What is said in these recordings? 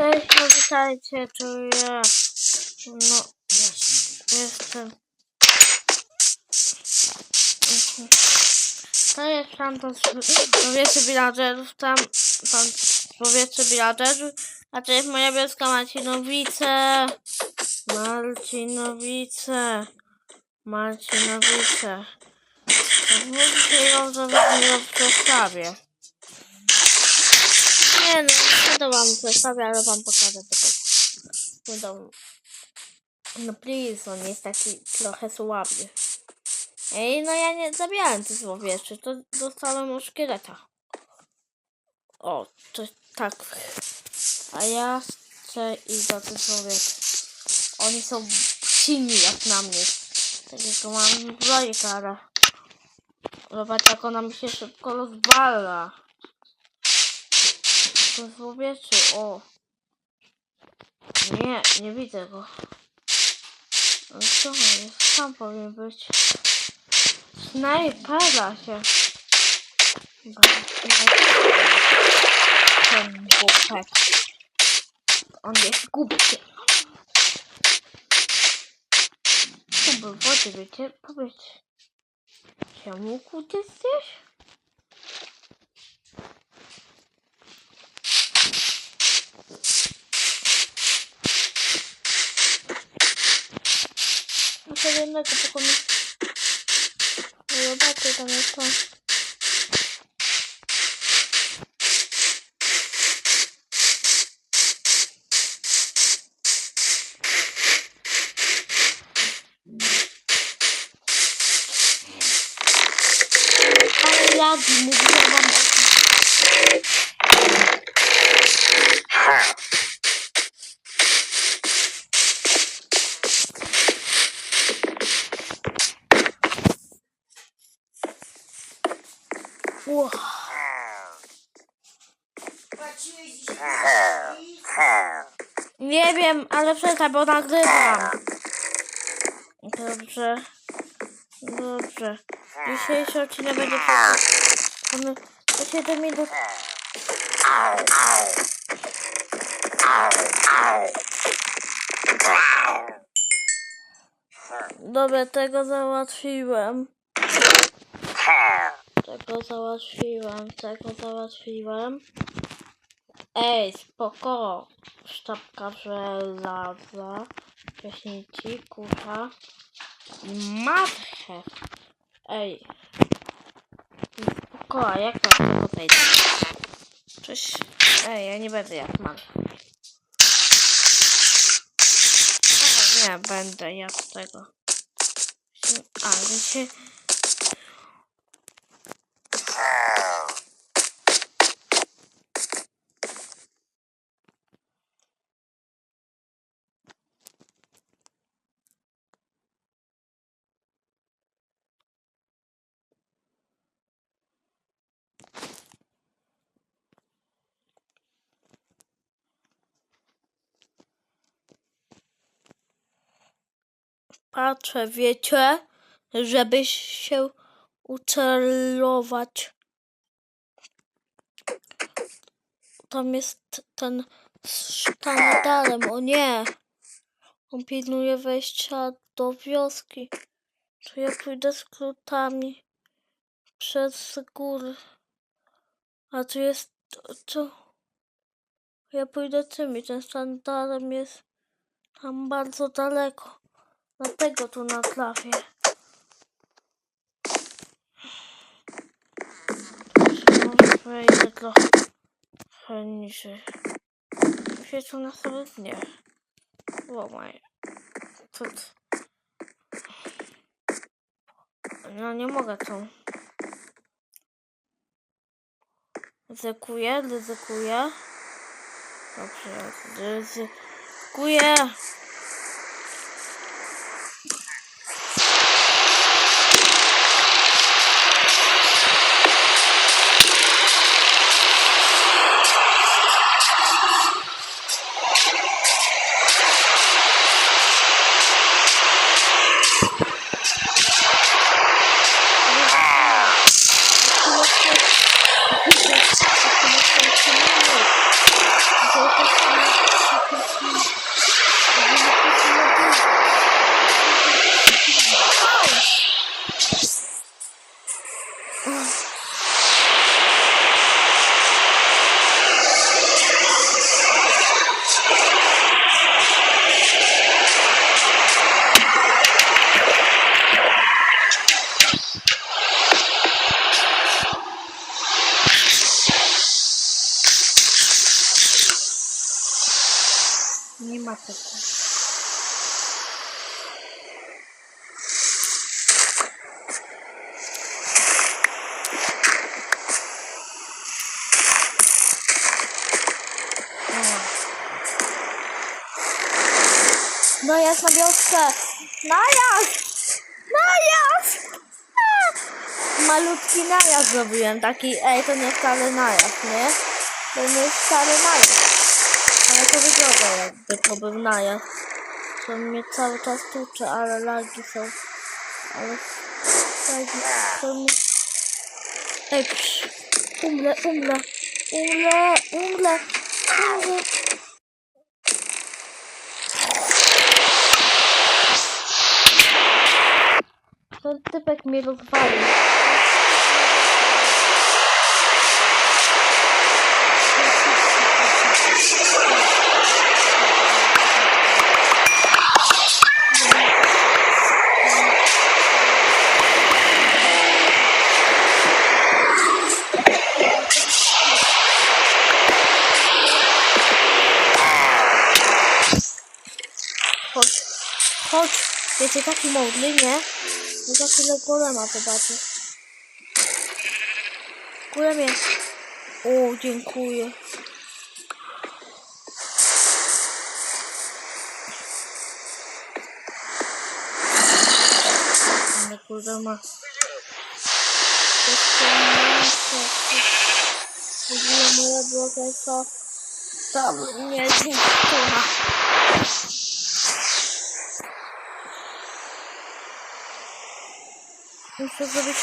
Cześć, no witajcie, tu ja. No, jestem. To jest tam to powietrze villagerów, tam, tam powietrze villagerów, a to jest moja wioska Marcinowice. Marcinowice. Marcinowice. Mówicie ją za w zestawie. Nie no, wam zestawię, ale wam pokażę tylko. No. No please, on jest taki trochę słaby. Ej, no ja nie zabijałem tych złowieczy, to dostałem od szkieleta. O, to tak. A ja chcę iść do tych złowieczy. Oni są silni jak na mnie. Tak jak mam zbrojkę, ale... Zobacz jak ona mi się szybko rozwala. To złowieczy, o. Nie, nie widzę go. Co on jest? Tam powinien być. Snajpera się. Ten głupek. On jest głupkiem. Był wody, wiecie? Powiedz. Czemu kut jesteś? Muszę jednego pokonać. No zobaczcie, tam jest to. Ale ja mówiłam wam o tym. Nie wiem, ale przestań, bo nagrywam. Dobrze. Dobrze. Dzisiejszy odcinek będzie mamy do 7 minut. Dobra, tego załatwiłem. Tego załatwiłem, tego załatwiłem. Ej, spoko. Sztabka żelaza, pieśnici, kurza i marchew. Ej. Spoko, a jak tego zejdę? Cześć. Ej, ja nie będę jak marchew. A, nie, będę jak tego. Ale się... patrzę, wiecie, żeby się ucelować. Tam jest ten sztandarem, o nie. On pilnuje wejścia do wioski. To ja pójdę skrótami przez góry. A tu jest, co? Ja pójdę tymi, ten sztandarem jest tam bardzo daleko. Dlatego tu na trafię. Może wejdę trochę niżej. Świecą na sobie nie. O moje. Co t- No nie mogę tu. Ryzykuję, ryzykuję. Dobrze, ryzykuję. Nie ma tego. No jest na wiosce! Najazd! Najazd! A! Malutki najazd zrobiłem, taki, ej, to nie wcale najazd, nie? To nie jest wcale najazd. Ale to wygląda jakby to był najazd. To mnie cały czas tucze, ale lagi są. Ale lagi są. Ej, psz, umrę, umrę, umrę, umrę, umrę. Ten typek mnie rozwalił. Chodź. Jesteś taki mądry, nie? No za chwilę golema zobaczę. Golemie. O, dziękuję. Ale golema. Jeszcze nie moja droga, co tam nie zniszczona. Muszę zrobić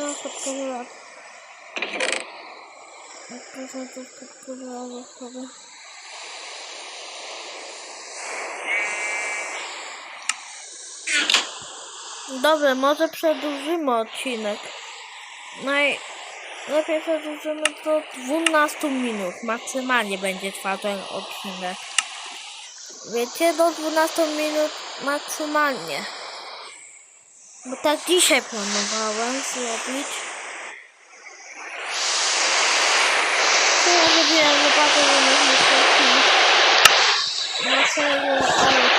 na podkowę lat. Jak prezentów podkowę lat sobie. Dobrze, może przedłużymy odcinek. Naj... Lepiej przedłużymy do 12 minut. Maksymalnie będzie trwał ten odcinek. Wiecie, do 12 minut maksymalnie. Bo tak dzisiaj planowałem zrobić. Co ja zrobiłem? Zobaczę, że nie myślę. Na serio, ale...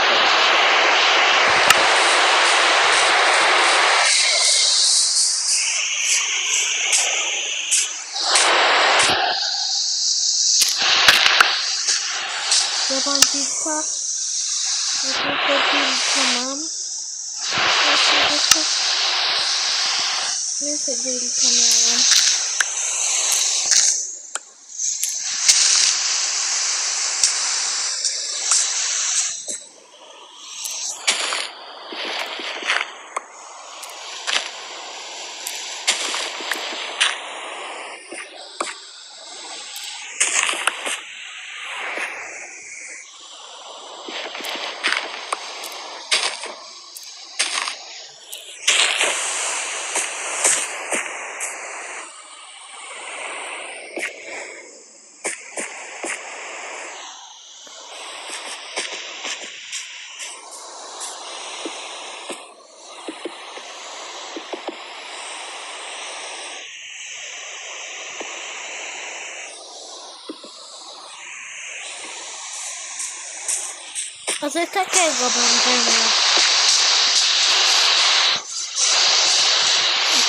Ja mam wilka. Ja tylko wilka mam. Ja tylko... Więcej wilka miałem. A coś takiego po ziemi.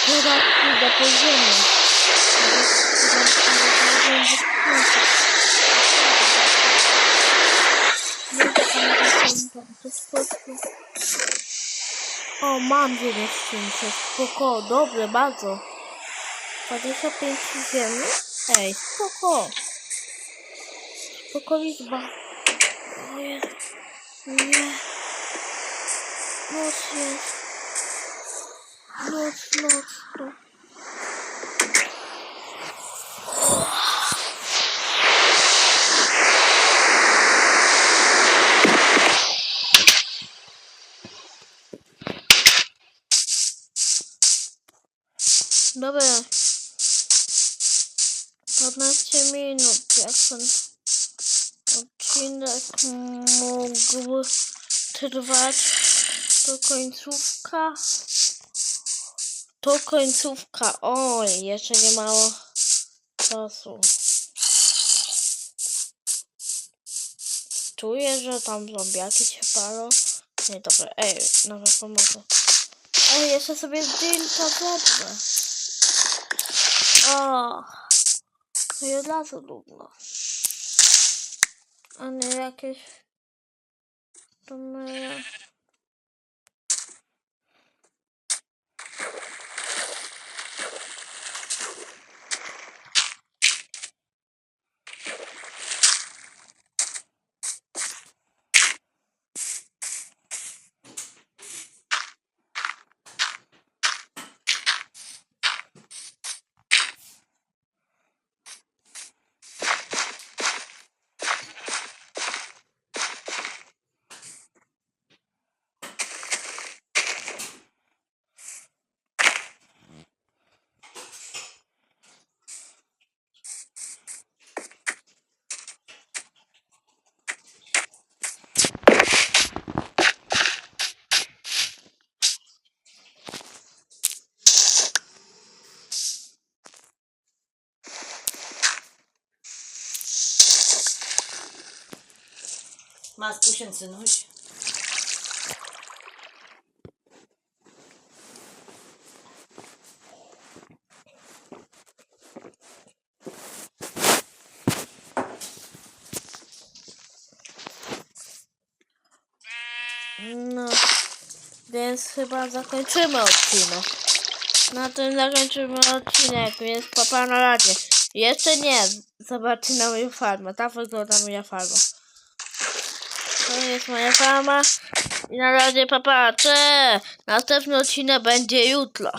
Teraz idę po ziemi. O, mam 9 tysięcy. Spoko, dobre, bardzo. 25 ziemi? Ej, spoko. Spoko liczba. O Jezu. Nie. Noc jest. Noc, noc, noc. Dobra. 15 minut, jak ten odcinek mógł trwać do końcówka. To końcówka. Oj, jeszcze nie mało czasu. Czuję, że tam zombiaki się palą. Nie, dobra, ej, nawet pomogę. Ej, jeszcze sobie zdjęcia zrobię. O, no i od razu długo. A nie jakieś... Masku się synuś. No, więc chyba zakończymy odcinek. Na tym zakończymy odcinek, więc papa na razie. Jeszcze nie, zobaczcie na moją farmę. Tak wygląda moja farma. To jest moja farma. I na razie papa, cze! Następny odcinek będzie jutro.